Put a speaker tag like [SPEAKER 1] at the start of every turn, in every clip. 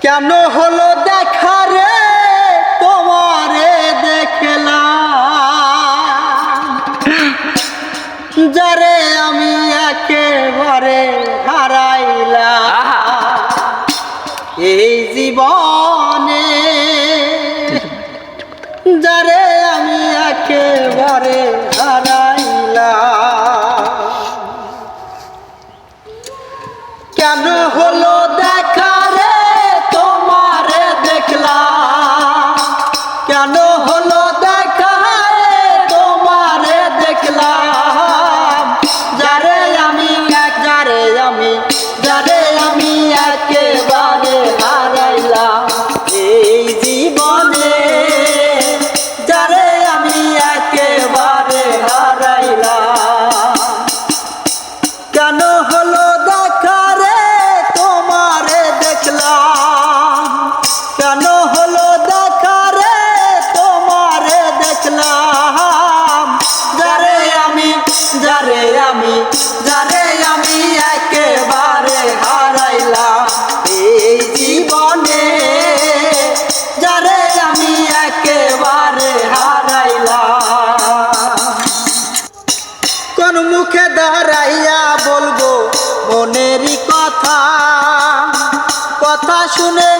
[SPEAKER 1] কেন হলো দেখা রে? তোমারে দেখলাম। যারে আমি একেবারে
[SPEAKER 2] হারাইলা
[SPEAKER 1] এই জীবনে যারে আমি একেবারে কেন হলো দেখা তোমারে দেখলাম। কেন হলো দিকে দাঁড়াইয়া বলব মনেরই কথা। কথা শুনে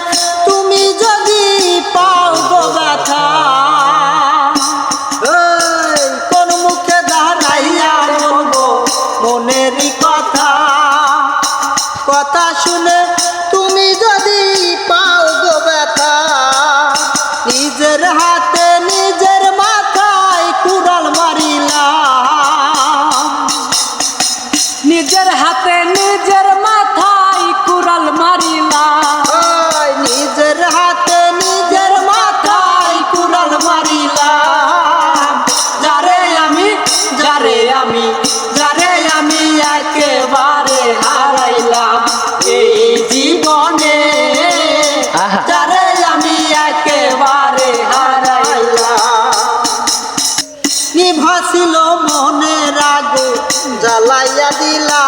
[SPEAKER 1] জ্বালাইয়া দিলা।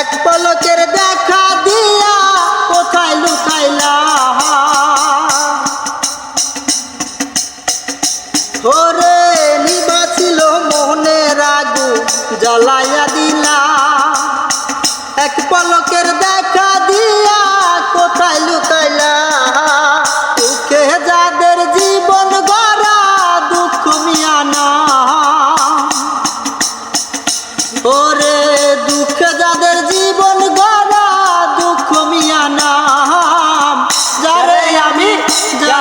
[SPEAKER 1] এক পলকের দেখা দিয়া কোথায় লুকাইলা? ওরে নিবাছিল মনের রাগু জ্বালাইয়া দিলা। এক পলকের দেখা